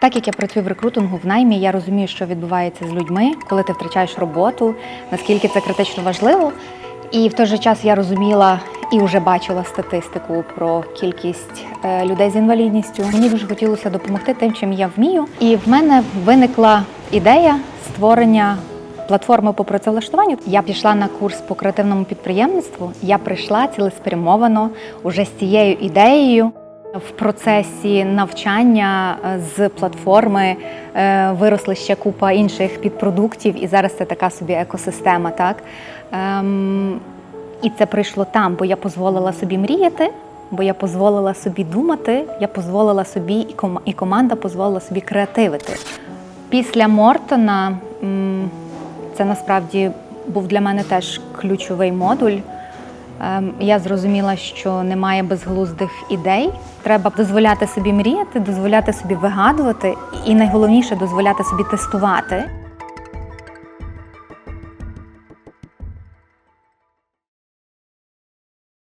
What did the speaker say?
Так як я працюю в рекрутингу в наймі, я розумію, що відбувається з людьми, коли ти втрачаєш роботу, наскільки це критично важливо. І в той же час я розуміла і вже бачила статистику про кількість е, людей з інвалідністю. Мені дуже хотілося допомогти тим, чим я вмію. І в мене виникла ідея створення платформи по працевлаштуванню. Я пішла на курс по креативному підприємництву. Я прийшла цілеспрямовано уже з цією ідеєю. В процесі навчання е, з платформи е, виросли ще купа інших підпродуктів, і зараз це така собі екосистема. Так? Ем, і це прийшло там, бо я дозволила собі мріяти, бо я дозволила собі думати, я дозволила собі, і, ком- і команда дозволила собі креативити. Після Мортона це насправді був для мене теж ключовий модуль. Ем, Я зрозуміла, що немає безглуздих ідей. Треба дозволяти собі мріяти, дозволяти собі вигадувати, і найголовніше дозволяти собі тестувати.